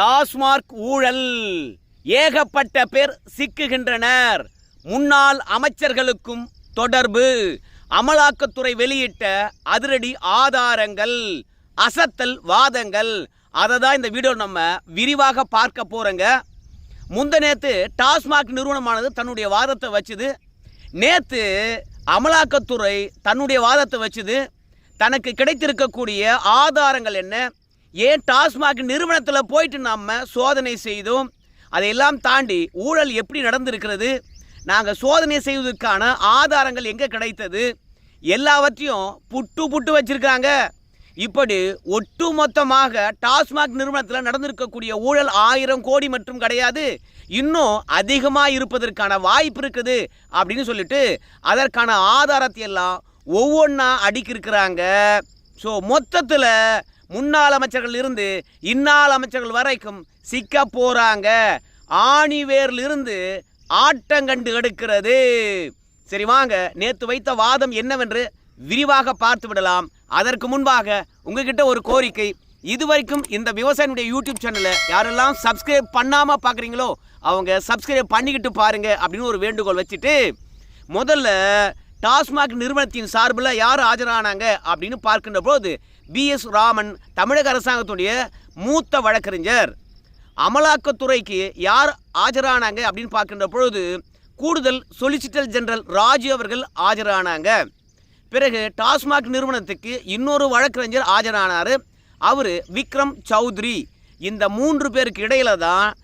டாஸ்மார்க் ஊழல். ஏகப்பட்ட பேர் சிக்குகின்றனர். முன்னாள் அமைச்சர்களுக்கும் தொடர்பு. அமலாக்கத்துறை வெளியிட்ட அதிரடி ஆதாரங்கள் அசத்தல் வாதங்கள். அதை தான் இந்த வீடியோ நம்ம விரிவாக பார்க்க போகிறோங்க முந்த நேற்று டாஸ்மாக் நிறுவனமானது தன்னுடைய வாதத்தை வச்சுது. நேற்று அமலாக்கத்துறை தன்னுடைய வாதத்தை வச்சுது. தனக்கு கிடைத்திருக்கக்கூடிய ஆதாரங்கள் என்ன? ஏன் டாஸ்மாக் நிறுவனத்தில் போயிட்டு நம்ம சோதனை செய்தோம்? அதையெல்லாம் தாண்டி ஊழல் எப்படி நடந்திருக்கிறது? நாங்கள் சோதனை செய்வதற்கான ஆதாரங்கள் எங்கே கிடைத்தது? எல்லாவற்றையும் புட்டு புட்டு வச்சுருக்காங்க இப்படி ஒட்டுமொத்தமாக டாஸ்மாக் நிறுவனத்தில் நடந்திருக்கக்கூடிய ஊழல் ஆயிரம் கோடி மட்டும் கிடையாது. இன்னும் அதிகமாக இருப்பதற்கான வாய்ப்பு இருக்குது அப்படின்னு சொல்லிட்டு அதற்கான ஆதாரத்தை எல்லாம் ஒவ்வொன்றா அடுக்கியிருக்கிறாங்க. ஸோ மொத்தத்தில் முன்னாள் அமைச்சர்கள் இருந்து இந்நாள் அமைச்சர்கள் வரைக்கும் சிக்க போகிறாங்க ஆணிவேர்லிருந்து ஆட்டங்கண்டு எடுக்கிறது. சரி வாங்க நேற்று வைத்த வாதம் என்னவென்று விரிவாக பார்த்து விடலாம். அதற்கு முன்பாக உங்ககிட்ட ஒரு கோரிக்கை. இதுவரைக்கும் இந்த விவசாயினுடைய யூடியூப் சேனலை யாரெல்லாம் சப்ஸ்கிரைப் பண்ணாமல் பார்க்குறீங்களோ அவங்க சப்ஸ்கிரைப் பண்ணிக்கிட்டு பாருங்க அப்படின்னு ஒரு வேண்டுகோள் வச்சுட்டு முதல்ல டாஸ்மாக் நிறுவனத்தின் சார்பில் யார் ஆஜரானாங்க அப்படின்னு பார்க்கின்ற போது பி எஸ் ராமன் தமிழக அரசாங்கத்துடைய மூத்த வழக்கறிஞர். அமலாக்கத்துறைக்கு யார் ஆஜரானாங்க அப்படின்னு பார்க்கின்ற பொழுது கூடுதல் சொலிசிட்டர் ஜெனரல் ராஜு அவர்கள் ஆஜரானாங்க. பிறகு டாஸ்மாக் நிறுவனத்துக்கு இன்னொரு வழக்கறிஞர் ஆஜரானார். அவர் விக்ரம் சௌத்ரி. இந்த மூன்று பேருக்கு இடையில தான்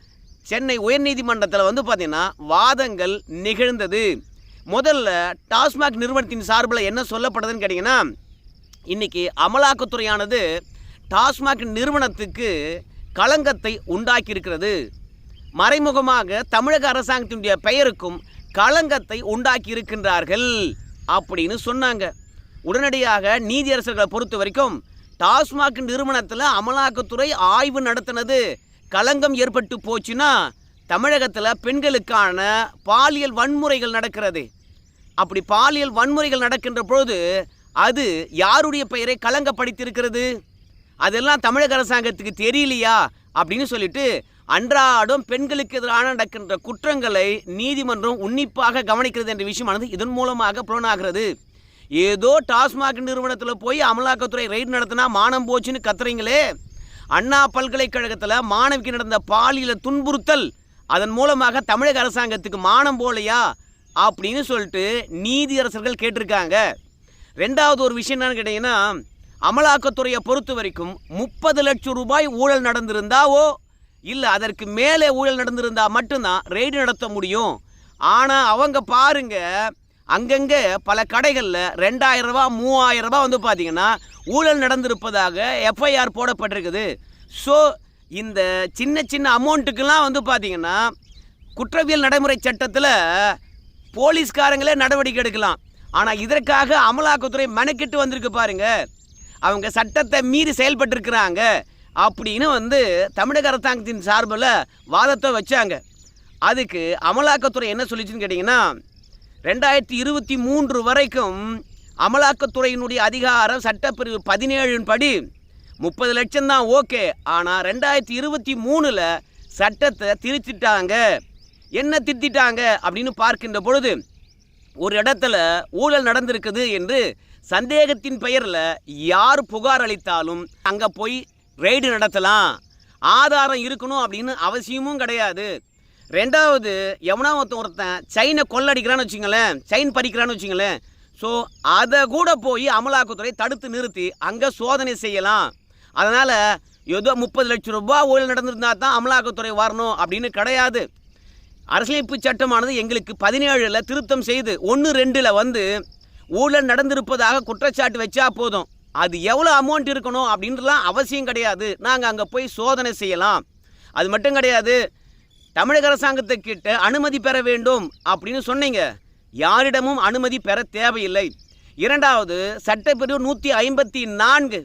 சென்னை உயர்நீதிமன்றத்தில் வந்து பார்த்திங்கன்னா வாதங்கள் நிகழ்ந்தது. முதல்ல டாஸ்மாக் நிறுவனத்தின் சார்பில் என்ன சொல்லப்படுதுன்னு கேட்டிங்கன்னா இன்னைக்கு அமலாக்கத்துறையானது டாஸ்மாக் நிறுவனத்துக்கு களங்கத்தை உண்டாக்கியிருக்கிறது. மறைமுகமாக தமிழக அரசாங்கத்தினுடைய பெயருக்கும் களங்கத்தை உண்டாக்கி இருக்கின்றார்கள் அப்படின்னு சொன்னாங்க. உடனடியாக நீதியரசர்களை பொறுத்த வரைக்கும் டாஸ்மாக் நிறுவனத்தில் அமலாக்கத்துறை ஆய்வு நடத்தினது. களங்கம் ஏற்பட்டு போச்சுன்னா தமிழகத்தில் பெண்களுக்கான பாலியல் வன்முறைகள் நடக்கிறது. அப்படி பாலியல் வன்முறைகள் நடக்கின்ற பொழுது அது யாருடைய பெயரை களங்கப்படுத்தியிருக்கிறது அதெல்லாம் தமிழக அரசாங்கத்துக்கு தெரியலையா? அப்படின்னு சொல்லிட்டு அன்றாடம் பெண்களுக்கு எதிரான நடக்கின்ற குற்றங்களை நீதிமன்றம் உன்னிப்பாக கவனிக்கிறது என்ற விஷயமானது இதன் மூலமாக புலனாகிறது. ஏதோ டாஸ்மாக் நிறுவனத்தில் போய் அமலாக்கத்துறை ரைடு நடத்தினா மானம் போச்சுன்னு கத்துறீங்களே? அண்ணா பல்கலைக்கழகத்தில் மாணவிக்கு நடந்த பாலியல துன்புறுத்தல் அதன் மூலமாக தமிழக அரசாங்கத்துக்கு மானம் போலையா? அப்படின்னு சொல்லிட்டு நீதியரசர்கள் கேட்டிருக்காங்க. ரெண்டாவது ஒரு விஷயம் என்னன்னு கேட்டிங்கன்னா அமலாக்கத்துறையை பொறுத்த வரைக்கும் முப்பது லட்சம் ரூபாய் ஊழல் நடந்திருந்தாவோ இல்லை அதற்கு மேலே ஊழல் நடந்திருந்தா மட்டும்தான் ரெய்டு நடத்த முடியும். ஆனால் அவங்க பாருங்க அங்கங்கே பல கடைகளில் ரெண்டாயிரம் ரூபா மூவாயிரம் ரூபா வந்து பார்த்தீங்கன்னா ஊழல் நடந்திருப்பதாக எஃப்ஐஆர் போடப்பட்டிருக்குது. ஸோ இந்த சின்ன சின்ன அமௌண்ட்டுக்கெல்லாம் வந்து பார்த்தீங்கன்னா குற்றவியல் நடைமுறை சட்டத்தில் போலீஸ்காரங்களே நடவடிக்கை எடுக்கலாம். ஆனால் இதற்காக அமலாக்கத்துறை மெனக்கெட்டு வந்திருக்கு பாருங்க. அவங்க சட்டத்தை மீறி செயல்பட்டிருக்கிறாங்க. அப்படின்னு வந்து தமிழக அரசாங்கத்தின் சார்பில் வாதத்தை வச்சாங்க. அதுக்கு அமலாக்கத்துறை என்ன சொல்லிச்சுன்னு கேட்டிங்கன்னா ரெண்டாயிரத்தி இருபத்தி மூன்று வரைக்கும் அமலாக்கத்துறையினுடைய அதிகாரம் சட்டப்பிரிவு பதினேழின் படி முப்பது லட்சம் தான் ஓகே. ஆனால் ரெண்டாயிரத்தி இருபத்தி மூணில் சட்டத்தை திருத்திட்டாங்க. என்ன திருத்திட்டாங்க அப்படின்னு பார்க்கின்ற பொழுது ஒரு இடத்துல ஊழல் நடந்திருக்குது என்று சந்தேகத்தின் பெயரில் யார் புகார் அளித்தாலும் அங்கே போய் ரெய்டு நடத்தலாம். ஆதாரம் இருக்கணும் அப்படின்னு அவசியமும் கிடையாது. ரெண்டாவது எவனா ஒருத்தன் ஒருத்தன் செயினை கொள்ளடிக்கிறான்னு வச்சுங்களேன் செயின் பறிக்கிறான்னு வச்சுங்களேன். ஸோ அதை கூட போய் அமலாக்கத்துறை தடுத்து நிறுத்தி அங்கே சோதனை செய்யலாம். அதனால் ஏதோ முப்பது லட்சம் ரூபா ஊழல் நடந்திருந்தா தான் அமலாக்கத்துறை வரணும் அப்படின்னு கிடையாது. அரசியலமைப்பு சட்டமானது எங்களுக்கு பதினேழில் திருத்தம் செய்து ஒன்று ரெண்டில் வந்து ஊழல் நடந்திருப்பதாக குற்றச்சாட்டு வச்சா போதும். அது எவ்வளோ அமௌண்ட் இருக்கணும் அப்படின்றலாம் அவசியம் கிடையாது. நாங்கள் அங்கே போய் சோதனை செய்யலாம். அது மட்டும் கிடையாது தமிழக அரசாங்கத்துக்கிட்ட அனுமதி பெற வேண்டும் அப்படின்னு சொன்னீங்க. யாரிடமும் அனுமதி பெற தேவையில்லை. இரண்டாவது சட்டப்பிரிவு நூற்றி ஐம்பத்தி நான்கு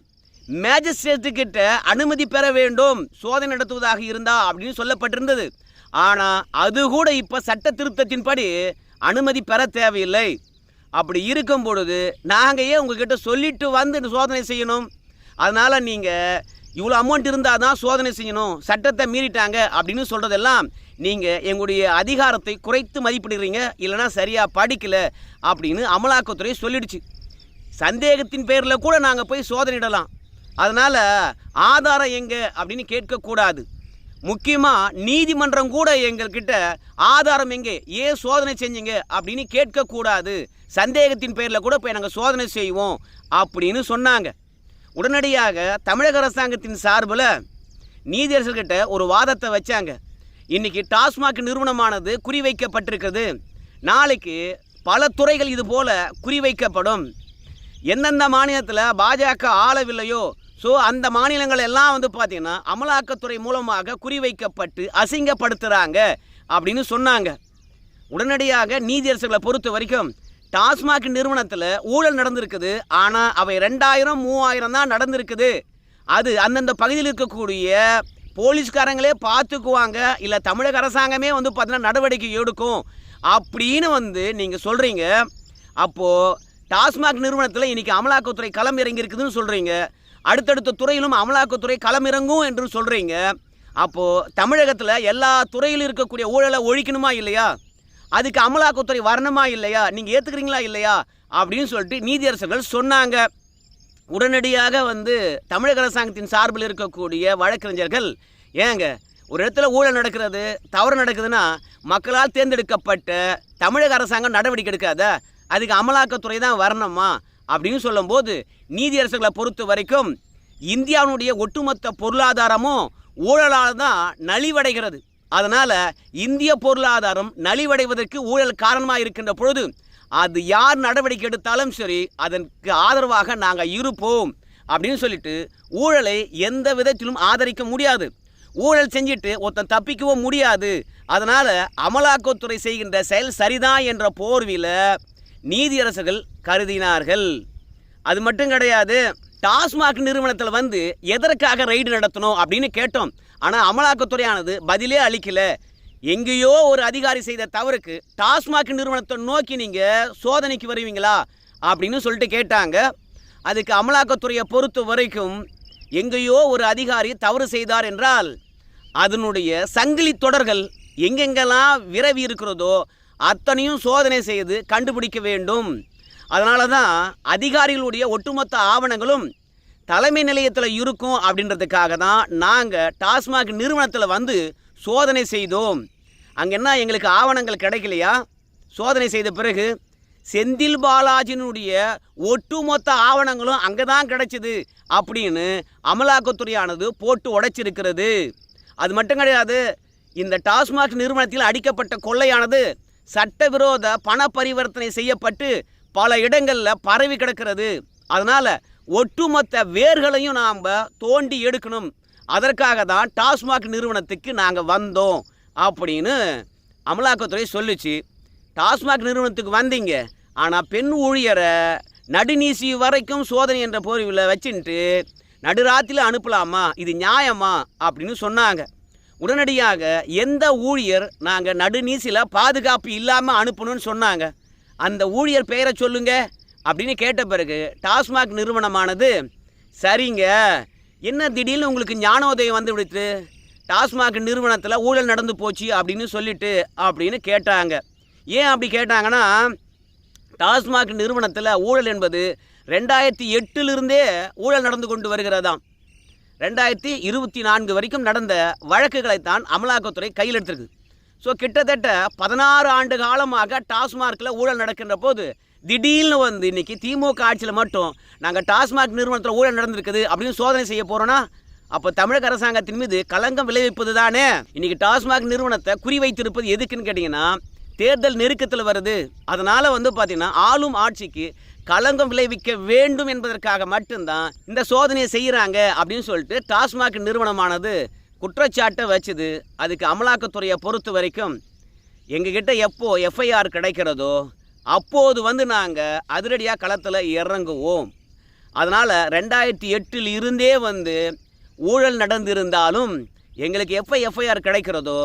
மேஜிஸ்ட்ரேட்டுக்கிட்ட அனுமதி பெற வேண்டும். சோதனை நடத்துவதாக இருந்தா அப்படின்னு சொல்லப்பட்டிருந்தது. ஆனால் அது கூட இப்போ சட்ட திருத்தத்தின்படி அனுமதி பெற தேவையில்லை. அப்படி இருக்கும் பொழுது நாங்கள் ஏன் உங்ககிட்ட சொல்லிட்டு வந்து சோதனை செய்யணும்? அதனால் நீங்கள் இவ்வளோ அமௌண்ட் இருந்தால் தான் சோதனை செய்யணும் சட்டத்தை மீறிட்டாங்க அப்படின்னு சொல்கிறதெல்லாம் நீங்கள் எங்களுடைய அதிகாரத்தை குறைத்து மதிப்பிடுறீங்க இல்லைனா சரியாக படிக்கலை அப்படின்னு அமலாக்கத்துறை சொல்லிடுச்சு. சந்தேகத்தின் பேரில் கூட நாங்கள் போய் சோதனையிடலாம். அதனால் ஆதாரம் எங்கே அப்படின்னு கேட்கக்கூடாது முக்கியமாக நீதிமன்றம் கூட எங்கள்கிட்ட ஆதாரம் எங்கே? ஏன் சோதனை செஞ்சீங்க? அப்படின்னு கேட்கக்கூடாது சந்தேகத்தின் பேரில் கூட போய் நாங்கள் சோதனை செய்வோம் அப்படின்னு சொன்னாங்க. உடனடியாக தமிழக அரசாங்கத்தின் சார்பில் நீதியரசர்கிட்ட ஒரு வாதத்தை வச்சாங்க. இன்றைக்கி டாஸ்மாக் நிறுவனமானது குறிவைக்கப்பட்டிருக்கிறது. நாளைக்கு பல துறைகள் இது போல் குறிவைக்கப்படும். எந்தெந்த மாநிலத்தில் பாஜக ஆளவில்லையோ ஸோ அந்த மாநிலங்கள் எல்லாம் வந்து பார்த்திங்கன்னா அமலாக்கத்துறை மூலமாக குறிவைக்கப்பட்டு அசிங்கப்படுத்துகிறாங்க அப்படின்னு சொன்னாங்க. உடனடியாக நீதியரசுகளை பொறுத்த வரைக்கும் டாஸ்மாக் நிறுவனத்தில் ஊழல் நடந்திருக்குது. ஆனால் அவை ரெண்டாயிரம் மூவாயிரம் தான் நடந்திருக்குது. அது அந்தந்த பகுதியில் இருக்கக்கூடிய போலீஸ்காரங்களே பார்த்துக்குவாங்க இல்லை தமிழக அரசாங்கமே வந்து பார்த்தீங்கன்னா நடவடிக்கை எடுக்கும் அப்படின்னு வந்து நீங்கள் சொல்கிறீங்க அப்போது டாஸ்மாக் நிறுவனத்தில் இன்றைக்கி அமலாக்கத்துறை களம் இறங்கி இருக்குதுன்னு சொல்கிறீங்க அடுத்தடுத்த துறையிலும் அமலாக்கத்துறை களமிறங்கும் என்று சொல்கிறீங்க அப்போது தமிழகத்தில் எல்லா துறையிலும் இருக்கக்கூடிய ஊழலை ஒழிக்கணுமா இல்லையா? அதுக்கு அமலாக்கத்துறை வரணுமா இல்லையா? நீங்கள் ஏற்றுக்கிறீங்களா இல்லையா? அப்படின்னு சொல்லிட்டு நீதியரசர்கள் சொன்னாங்க. உடனடியாக வந்து தமிழக அரசாங்கத்தின் சார்பில் இருக்கக்கூடிய வழக்கறிஞர்கள் ஏங்க ஒரு இடத்துல ஊழல் நடக்கிறது தவறு நடக்குதுன்னா மக்களால் தேர்ந்தெடுக்கப்பட்ட தமிழக அரசாங்கம் நடவடிக்கை எடுக்காத? அதுக்கு அமலாக்கத்துறை தான் வரணுமா? அப்படின்னு சொல்லும்போது நீதியரசர்களை பொறுத்த வரைக்கும் இந்தியாவினுடைய ஒட்டுமொத்த பொருளாதாரமும் ஊழலால் தான் நலிவடைகிறது. அதனால் இந்திய பொருளாதாரம் நலிவடைவதற்கு ஊழல் காரணமாக இருக்கின்ற பொழுது அது யார் நடவடிக்கை எடுத்தாலும் சரி அதற்கு ஆதரவாக நாங்கள் இருப்போம் அப்படின்னு சொல்லிட்டு ஊழலை எந்த விதத்திலும் ஆதரிக்க முடியாது. ஊழல் செஞ்சுட்டு ஒருத்தன் தப்பிக்கவும் முடியாது. அதனால் அமலாக்கத்துறை செய்கின்ற செயல் சரிதான் என்ற போர்வியில் நீதியரசர்கள் கருதினார்கள். அது மட்டும் கிடையாது டாஸ்மாக் நிறுவனத்தில் வந்து எதற்காக ரைடு நடத்தணும் அப்படின்னு கேட்டோம். ஆனால் அமலாக்கத்துறையானது பதிலே அளிக்கல. எங்கேயோ ஒரு அதிகாரி செய்த தவறுக்கு டாஸ்மாக் நிறுவனத்தை நோக்கி நீங்கள் சோதனைக்கு வருவீங்களா அப்படின்னு சொல்லிட்டு கேட்டாங்க. அதுக்கு அமலாக்கத்துறையை பொறுத்த வரைக்கும் எங்கேயோ ஒரு அதிகாரி தவறு செய்தார் என்றால் அதனுடைய சங்கிலி தொடர்கள் எங்கெங்கெல்லாம் விரவி இருக்கிறதோ அத்தனையும் சோதனை செய்து கண்டுபிடிக்க வேண்டும். அதனால தான் அதிகாரிகளுடைய ஒட்டுமொத்த ஆவணங்களும் தலைமை நிலையத்தில் இருக்கும் அப்படின்றதுக்காக தான் நாங்கள் டாஸ்மாக் நிறுவனத்தில் வந்து சோதனை செய்தோம். அங்கே என்ன எங்களுக்கு ஆவணங்கள் கிடைக்கலையா? சோதனை செய்த பிறகு செந்தில் பாலாஜினுடைய ஒட்டுமொத்த ஆவணங்களும் அங்கே தான் கிடைச்சிது அப்படின்னு அமலாக்கத்துறையானது போட்டு உடைச்சிருக்கிறது. அது மட்டும் கிடையாது இந்த டாஸ்மாக் நிறுவனத்தில் அடிக்கப்பட்ட கொள்ளையானது சட்டவிரோத பண பரிவர்த்தனை செய்யப்பட்டு பல இடங்களில் பரவி கிடக்கிறது. அதனால் ஒட்டுமொத்த வேர்களையும் நாம் தோண்டி எடுக்கணும். அதற்காக தான் டாஸ்மாக் நிறுவனத்துக்கு நாங்கள் வந்தோம் அப்படின்னு அமலாக்கத்துறை சொல்லுச்சு. டாஸ்மாக் நிறுவனத்துக்கு வந்தீங்க. ஆனால் பெண் ஊழியரை நடுநீசி வரைக்கும் சோதனை என்ற போர்வில் வச்சுட்டு நடுராத்திரியில் அனுப்பலாமா? இது நியாயமா? அப்படின்னு சொன்னாங்க. உடனடியாக எந்த ஊழியர் நாங்கள் நடுநீசியில் பாதுகாப்பு இல்லாமல் அனுப்பணும்னு சொன்னாங்க. அந்த ஊழியர் பெயரை சொல்லுங்க அப்படின்னு கேட்ட பிறகு டாஸ்மாக் நிறுவனமானது சரிங்க என்ன திடீர்னு உங்களுக்கு ஞானோதயம் வந்து விடுத்து டாஸ்மாக் நிறுவனத்தில் ஊழல் நடந்து போச்சு அப்படின்னு சொல்லிட்டு அப்படின்னு கேட்டாங்க. ஏன் அப்படி கேட்டாங்கன்னா டாஸ்மாக் நிறுவனத்தில் ஊழல் என்பது ரெண்டாயிரத்தி எட்டிலிருந்தே ஊழல் நடந்து கொண்டு வருகிறதாம். ரெண்டாயிரத்தி இருபத்தி நான்கு வரைக்கும் நடந்த வழக்குகளைத்தான் அமலாக்கத்துறை கையில் எடுத்திருக்கு ஸோ கிட்டத்தட்ட பதினாறு ஆண்டு காலமாக டாஸ்மார்க்கில் ஊழல் நடக்கின்ற போது திடீர்னு வந்து இன்றைக்கி திமுக ஆட்சியில் மட்டும் நாங்கள் டாஸ்மாக் நிறுவனத்தில் ஊழல் நடந்திருக்குது அப்படின்னு சோதனை செய்ய போகிறோன்னா அப்போ தமிழக அரசாங்கத்தின் மீது களங்கம் விளைவிப்பது தானே இன்றைக்கி டாஸ்மாக் நிறுவனத்தை குறிவைத்திருப்பது எதுக்குன்னு கேட்டிங்கன்னா தேர்தல் நெருக்கத்தில் வருது. அதனால் வந்து பார்த்திங்கன்னா ஆளும் ஆட்சிக்கு களங்கம் விளைவிக்க வேண்டும் என்பதற்காக மட்டும்தான் இந்த சோதனையை செய்கிறாங்க அப்படின்னு சொல்லிட்டு டாஸ்மாக் நிறுவனமானது குற்றச்சாட்டை வச்சுது. அதுக்கு அமலாக்கத்துறையை பொறுத்த வரைக்கும் எங்ககிட்ட எப்போ எஃப்ஐஆர் கிடைக்கிறதோ அப்போது வந்து நாங்கள் அதிரடியாக களத்தில் இறங்குவோம். அதனால் ரெண்டாயிரத்தி எட்டில் இருந்தே வந்து ஊழல் நடந்திருந்தாலும் எங்களுக்கு எப்போ எஃப்ஐஆர் கிடைக்கிறதோ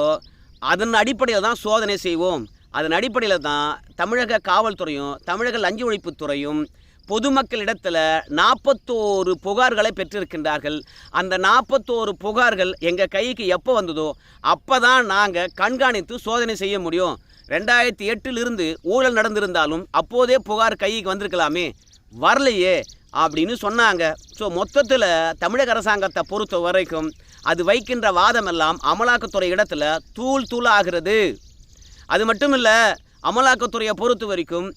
அதன் அடிப்படையில் தான் சோதனை செய்வோம். அதன் அடிப்படையில் தான் தமிழக காவல்துறையும் தமிழக லஞ்ச ஒழிப்புத்துறையும் பொதுமக்களிடத்தில் நாற்பத்தோரு புகார்களை பெற்றிருக்கின்றார்கள். அந்த நாற்பத்தோரு புகார்கள் எங்கள் கைக்கு எப்போ வந்ததோ அப்போ தான் நாங்கள் கண்காணித்து சோதனை செய்ய முடியும். ரெண்டாயிரத்தி எட்டிலிருந்து ஊழல் நடந்திருந்தாலும் அப்போதே புகார் கைக்கு வந்திருக்கலாமே. வரலையே அப்படின்னு சொன்னாங்க. ஸோ மொத்தத்தில் தமிழக அரசாங்கத்தை பொறுத்த வரைக்கும் அது வைக்கின்ற வாதமெல்லாம் அமலாக்கத்துறை இடத்துல தூள் தூளாகிறது. அது மட்டும் இல்லை அமலாக்கத்துறையை பொறுத்த வரைக்கும்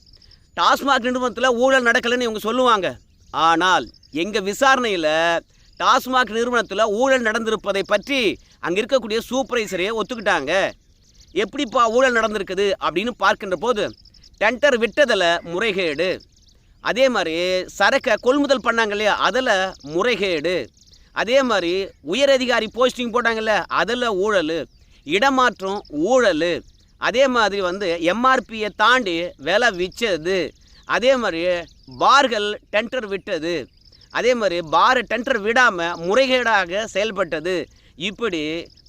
டாஸ்மாக் நிறுவனத்தில் ஊழல் நடக்கலைன்னு இவங்க சொல்லுவாங்க. ஆனால் எங்கள் விசாரணையில் டாஸ்மாக் நிறுவனத்தில் ஊழல் நடந்திருப்பதை பற்றி அங்கே இருக்கக்கூடிய சூப்பர்வைசரையே ஒத்துக்கிட்டாங்க. எப்படிப்பா ஊழல் நடந்திருக்குது அப்படின்னு பார்க்கின்ற போது டெண்டர் விட்டதில் முறைகேடு. அதே மாதிரி சரக்கை கொள்முதல் பண்ணாங்க இல்லையா அதில் முறைகேடு. அதே மாதிரி உயரதிகாரி போஸ்டிங் போட்டாங்கல்ல அதில் ஊழல். இடமாற்றம் ஊழல். அதே மாதிரி வந்து எம்ஆர்பியை தாண்டி விலை விற்றது. அதே மாதிரி பார்கள் டெண்டர் விட்டது. அதே மாதிரி பார் டெண்டர் விடாமல் முறைகேடாக செயல்பட்டது. இப்படி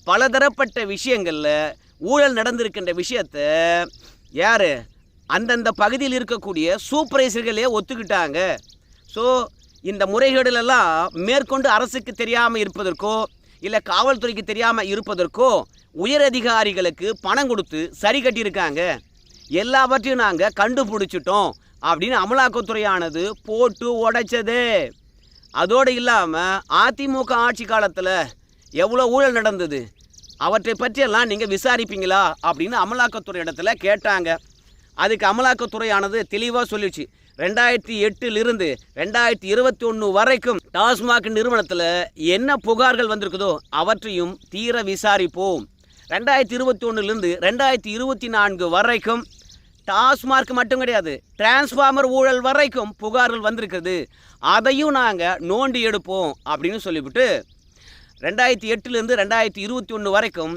பலதரப்பட்ட விஷயங்களில் ஊழல் நடந்திருக்கின்ற விஷயத்த யார்? அந்தந்த பகுதியில் இருக்கக்கூடிய சூப்பர்வைசர்களே ஒத்துக்கிட்டாங்க. ஸோ இந்த முறைகேடுலெல்லாம் மேற்கொண்டு அரசுக்கு தெரியாமல் இருப்பதற்கோ இல்லை காவல்துறைக்கு தெரியாமல் இருப்பதற்கோ உயரதிகாரிகளுக்கு பணம் கொடுத்து சரி கட்டியிருக்காங்க. எல்லாவற்றையும் நாங்கள் கண்டுபிடிச்சிட்டோம் அப்படின்னு அமலாக்கத்துறையானது போட்டு உடைச்சது. அதோடு இல்லாமல் அதிமுக ஆட்சி காலத்தில் எவ்வளோ ஊழல் நடந்தது? அவற்றை பற்றியெல்லாம் நீங்கள் விசாரிப்பீங்களா? அப்படின்னு அமலாக்கத்துறை இடத்துல கேட்டாங்க. அதுக்கு அமலாக்கத்துறையானது தெளிவாக சொல்லிடுச்சு ரெண்டாயிரத்தி எட்டிலிருந்து ரெண்டாயிரத்தி இருபத்தி ஒன்று வரைக்கும் டாஸ்மாக் நிறுவனத்தில் என்ன புகார்கள் வந்திருக்குதோ அவற்றையும் தீர விசாரிப்போம். ரெண்டாயிரத்தி இருபத்தி ஒன்றுலேருந்து ரெண்டாயிரத்தி இருபத்தி நான்கு வரைக்கும் டாஸ்மார்க் மட்டும் கிடையாது டிரான்ஸ்ஃபார்மர் ஊழல் வரைக்கும் புகார்கள் வந்திருக்குது. அதையும் நாங்கள் நோண்டி எடுப்போம் அப்படின்னு சொல்லிவிட்டு ரெண்டாயிரத்தி எட்டுலேருந்து ரெண்டாயிரத்தி இருபத்தி ஒன்று வரைக்கும்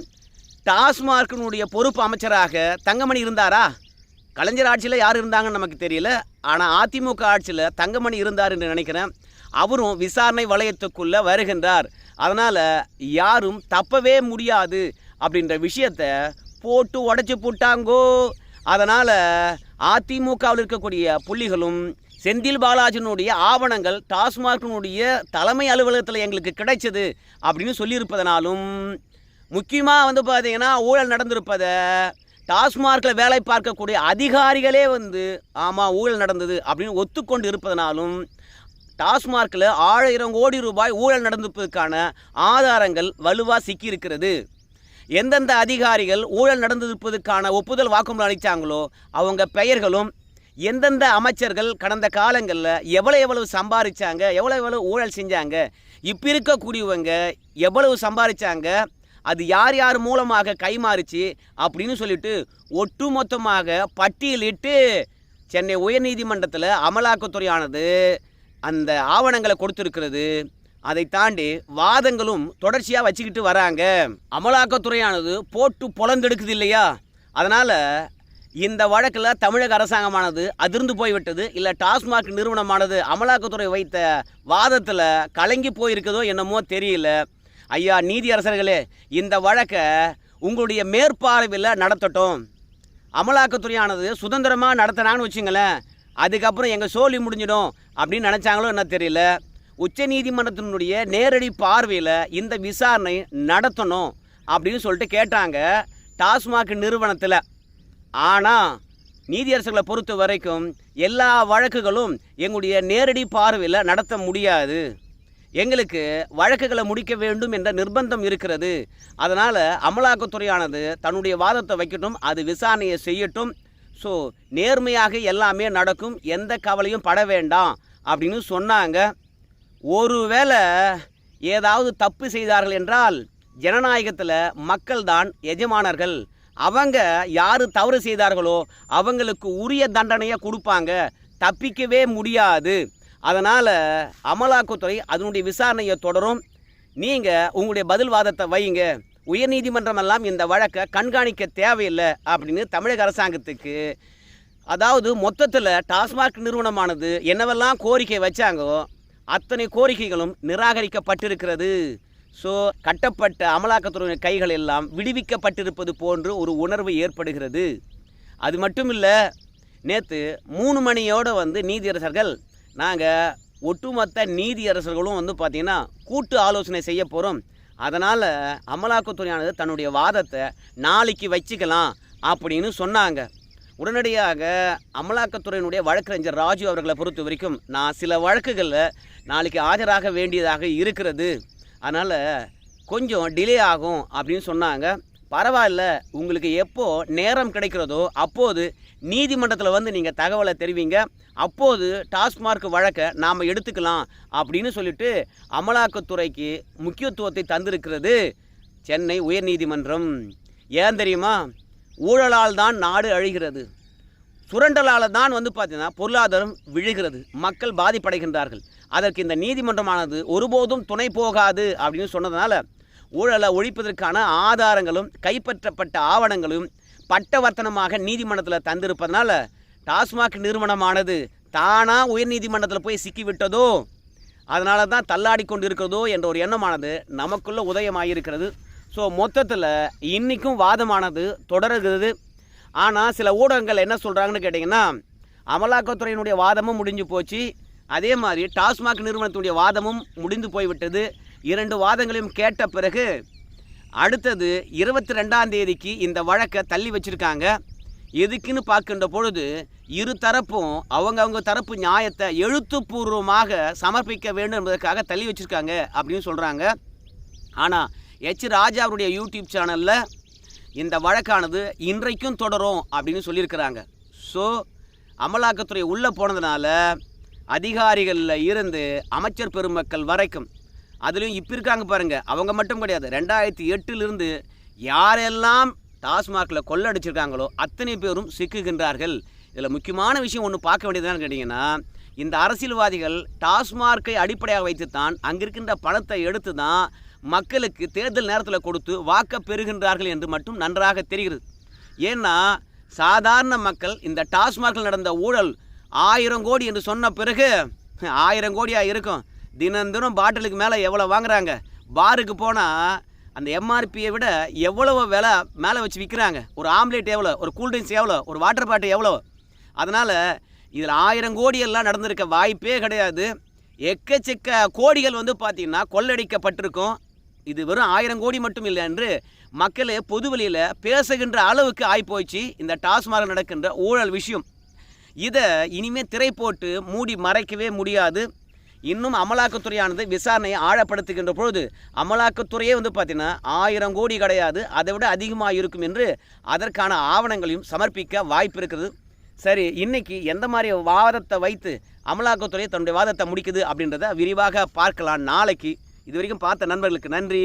டாஸ்மார்க்கினுடைய பொறுப்பு அமைச்சராக தங்கமணி இருந்தாரா? கலைஞர் ஆட்சியில் யார் இருந்தாங்கன்னு நமக்கு தெரியல. ஆனால் அதிமுக ஆட்சியில் தங்கமணி இருந்தார் என்று நினைக்கிறேன். அவரும் விசாரணை வளையத்துக்குள்ளே வருகின்றார். அதனால் யாரும் தப்பவே முடியாது அப்படின்ற விஷயத்த போட்டு உடச்சி போட்டாங்கோ. அதனால் அதிமுகவில் இருக்கக்கூடிய புள்ளிகளும் செந்தில் பாலாஜினுடைய ஆவணங்கள் டாஸ்மார்க்கினுடைய தலைமை அலுவலகத்தில் எங்களுக்கு கிடைச்சது அப்படின்னு சொல்லியிருப்பதனாலும் முக்கியமாக வந்து பார்த்திங்கன்னா ஊழல் நடந்திருப்பதை டாஸ்மார்க்கில் வேலை பார்க்கக்கூடிய அதிகாரிகளே வந்து ஆமாம் ஊழல் நடந்தது அப்படின்னு ஒத்துக்கொண்டு இருப்பதனாலும் டாஸ்மார்க்கில் ஆயிரம் கோடி ரூபாய் ஊழல் நடந்திருப்பதற்கான ஆதாரங்கள் வலுவாக சிக்கியிருக்கிறது. எந்தெந்த அதிகாரிகள் ஊழல் நடந்திருப்பதற்கான ஒப்புதல் வாக்குமூலம் அளித்தாங்களோ அவங்க பெயர்களும் எந்தெந்த அமைச்சர்கள் கடந்த காலங்களில் எவ்வளோ எவ்வளவு சம்பாதிச்சாங்க எவ்வளோ எவ்வளவு ஊழல் செஞ்சாங்க இப்போ இருக்கக்கூடியவங்க எவ்வளவு சம்பாதிச்சாங்க அது யார் யார் மூலமாக கைமாறுச்சு அப்படின்னு சொல்லிட்டு ஒட்டுமொத்தமாக பட்டியலிட்டு சென்னை உயர்நீதிமன்றத்தில் அமலாக்கத்துறையானது அந்த ஆவணங்களை கொடுத்துருக்கிறது. அதை தாண்டி வாதங்களும் தொடர்ச்சியாக வச்சுக்கிட்டு வராங்க. அமலாக்கத்துறையானது போட்டு பொலந்தெடுக்குது இல்லையா? அதனால் இந்த வழக்கில் தமிழக அரசாங்கமானது அதிர்ந்து போய்விட்டது. இல்லை டாஸ்மாக் நிறுவனமானது அமலாக்கத்துறை வைத்த வாதத்தில் கலங்கி போயிருக்குதோ என்னமோ தெரியல. ஐயா நீதியரசர்களே இந்த வழக்கை உங்களுடைய மேற்பார்வையில் நடத்தட்டும். அமலாக்கத்துறையானது சுதந்திரமாக நடத்தினான்னு வச்சுங்களேன் அதுக்கப்புறம் எங்கள் சோழி முடிஞ்சிடும் அப்படின்னு நினச்சாங்களோ என்ன தெரியல. உச்ச நீதிமன்றத்தினுடைய நேரடி பார்வையில் இந்த விசாரணை நடத்தணும் அப்படின்னு சொல்லிட்டு கேட்டாங்க டாஸ்மாக் நிறுவனத்தில். ஆனால் நீதியரசர்களை பொறுத்த வரைக்கும் எல்லா வழக்குகளும் எங்களுடைய நேரடி பார்வையில் நடத்த முடியாது. எங்களுக்கு வழக்குகளை முடிக்க வேண்டும் என்ற நிர்பந்தம் இருக்கிறது. அதனால் அமலாக்கத்துறையானது தன்னுடைய வாதத்தை வைக்கட்டும் அது விசாரணையை செய்யட்டும். ஸோ நேர்மையாக எல்லாமே நடக்கும் எந்த கவலையும் பட வேண்டாம் அப்படின்னு சொன்னாங்க. ஒருவேளை ஏதாவது தப்பு செய்தார்கள் என்றால் ஜனநாயகத்தில் மக்கள் தான் எஜமானர்கள். அவங்க யார் தவறு செய்தார்களோ அவங்களுக்கு உரிய தண்டனையை கொடுப்பாங்க. தப்பிக்கவே முடியாது. அதனால் அமலாக்கத்துறை அதனுடைய விசாரணையை தொடரும். நீங்கள் உங்களுடைய பதில் வாதத்தை வையுங்க. உயர்நீதிமன்றமெல்லாம் இந்த வழக்கை கண்காணிக்க தேவையில்லை அப்படின்னு தமிழக அரசாங்கத்துக்கு அதாவது மொத்தத்தில் டாஸ்மாக் நிறுவனமானது என்னவெல்லாம் கோரிக்கை வச்சாங்கோ அத்தனை கோரிக்கைகளும் நிராகரிக்கப்பட்டிருக்கிறது. ஸோ கட்டப்பட்ட அமலாக்கத்துறையின் கைகள் எல்லாம் விடுவிக்கப்பட்டிருப்பது போன்று ஒரு உணர்வு ஏற்படுகிறது. அது மட்டும் இல்லை நேற்று மூணு மணியோடு வந்து நீதியரசர்கள் நாங்கள் ஒட்டுமொத்த நீதியரசர்களும் வந்து பார்த்திங்கன்னா கூட்டு ஆலோசனை செய்ய போகிறோம் அதனால் அமலாக்கத்துறையானது தன்னுடைய வாதத்தை நாளைக்கு வச்சுக்கலாம் அப்படின்னு சொன்னாங்க. உடனடியாக அமலாக்கத்துறையினுடைய வழக்கறிஞர் ராஜு அவர்களை பொறுத்த வரைக்கும் நான் சில வழக்குகளில் நாளைக்கு ஆஜராக வேண்டியதாக இருக்கிறது. அதனால் கொஞ்சம் டிலே ஆகும் அப்படின்னு சொன்னாங்க. பரவாயில்ல உங்களுக்கு எப்போ நேரம் கிடைக்கிறதோ அப்போது நீதிமன்றத்தில் வந்து நீங்கள் தகவலை தெரிவிங்க. அப்போது டாஸ்மார்க் வழக்கை நாம் எடுத்துக்கலாம் அப்படின்னு சொல்லிட்டு அமலாக்கத்துறைக்கு முக்கியத்துவத்தை தந்திருக்கிறது சென்னை உயர்நீதிமன்றம். ஏன் தெரியுமா? ஊழலால் தான் நாடு அழிகிறது. சுரண்டலால் தான் வந்து பார்த்தீங்கன்னா பொருளாதாரம் விழுகிறது. மக்கள் பாதிப்படைகின்றார்கள். அதற்கு இந்த நீதிமன்றமானது ஒருபோதும் துணை போகாது அப்படின்னு சொன்னதுனால ஊழலை ஒழிப்பதற்கான ஆதாரங்களும் கைப்பற்றப்பட்ட ஆவணங்களும் பட்டவர்த்தனமாக நீதிமன்றத்தில் தந்திருப்பதனால டாஸ்மாக் நிறுவனமானது தானாக உயர்நீதிமன்றத்தில் போய் சிக்கிவிட்டதோ அதனால தான் தள்ளாடி கொண்டு இருக்கிறதோ என்ற ஒரு எண்ணமானது நமக்குள்ளே உதயமாயிருக்கிறது. ஸோ மொத்தத்தில் இன்றைக்கும் வாதமானது தொடருகிறது. ஆனால் சில ஊடகங்கள் என்ன சொல்கிறாங்கன்னு கேட்டிங்கன்னா அமலாக்கத்துறையினுடைய வாதமும் முடிஞ்சு போச்சு. அதே மாதிரி டாஸ்மாக் நிறுவனத்துடைய வாதமும் முடிந்து போய்விட்டது. இரண்டு வாதங்களையும் கேட்ட பிறகு அடுத்தது இருபத்தி ரெண்டாம் தேதிக்கு இந்த வழக்கை தள்ளி வச்சுருக்காங்க. எதுக்குன்னு பார்க்கின்ற பொழுது இரு தரப்பும் அவங்கவுங்க தரப்பு நியாயத்தை எழுத்துப்பூர்வமாக சமர்ப்பிக்க வேண்டும் என்பதற்காக தள்ளி வச்சுருக்காங்க அப்படின்னு சொல்கிறாங்க ஆனால் எச். ராஜா அவருடைய யூடியூப் சேனலில் இந்த வழக்கானது இன்றைக்கும் தொடரும் அப்படின்னு சொல்லியிருக்கிறாங்க. ஸோ அமலாக்கத்துறை உள்ளே போனதுனால அதிகாரிகளில் இருந்து அமைச்சர் பெருமக்கள் வரைக்கும் அதுலேயும் இப்போ இருக்காங்க பாருங்கள் அவங்க மட்டும் கிடையாது. ரெண்டாயிரத்தி எட்டிலிருந்து யாரெல்லாம் டாஸ்மாகில் கொள்ளடிச்சிருக்காங்களோ அத்தனை பேரும் சிக்குகின்றார்கள். இதில் முக்கியமான விஷயம் ஒன்று பார்க்க வேண்டியதுன்னு கேட்டிங்கன்னா இந்த அரசியல்வாதிகள் டாஸ்மார்க்கை அடிப்படையாக வைத்து தான் அங்கிருக்கின்ற பணத்தை எடுத்து தான் மக்களுக்கு தேர்தல் நேரத்தில் கொடுத்து வாக்க பெறுகின்றார்கள் என்று மட்டும் நன்றாக தெரிகிறது. ஏன்னா சாதாரண மக்கள் இந்த டாஸ்மார்க்கில் நடந்த ஊழல் ஆயிரம் கோடி என்று சொன்ன பிறகு ஆயிரம் கோடியாக இருக்கும். தினம் தினம் பாட்டிலுக்கு மேலே எவ்வளோ வாங்குறாங்க? பாருக்கு போனால் அந்த எம்ஆர்பியை விட எவ்வளவு விலை மேலே வச்சு விற்கிறாங்க ஒரு ஆம்லேட் எவ்வளோ ஒரு கூல்ட்ரிங்க்ஸ் எவ்வளோ ஒரு வாட்டர் பாட்டில் எவ்வளோ அதனால் இதில் ஆயிரம் கோடியெல்லாம் நடந்திருக்க வாய்ப்பே கிடையாது. எக்கச்சக்க கோடிகள் வந்து பார்த்திங்கன்னா கொள்ளடிக்கப்பட்டிருக்கும். இது வெறும் ஆயிரம் கோடி மட்டும் இல்லை என்று மக்களே பொதுவெளியில் பேசுகின்ற அளவுக்கு ஆகிப்போச்சு இந்த டாஸ்மாக நடக்கின்ற ஊழல் விஷயம். இதை இனிமேல் திரை போட்டு மூடி மறைக்கவே முடியாது. இன்னும் அமலாக்கத்துறையானது விசாரணையை ஆழப்படுத்துகின்ற பொழுது அமலாக்கத்துறையே வந்து பார்த்தீங்கன்னா ஆயிரம் கோடி கிடையாது அதை விட அதிகமாக இருக்கும் என்று அதற்கான ஆவணங்களையும் சமர்ப்பிக்க வாய்ப்பு இருக்குது. சரி இன்னைக்கு எந்த மாதிரி வாதத்தை வைத்து அமலாக்கத்துறை தன்னுடைய வாதத்தை முடிக்குது அப்படின்றத விரிவாக பார்க்கலாம். நாளைக்கு இது வரைக்கும் பார்த்த நண்பர்களுக்கு நன்றி.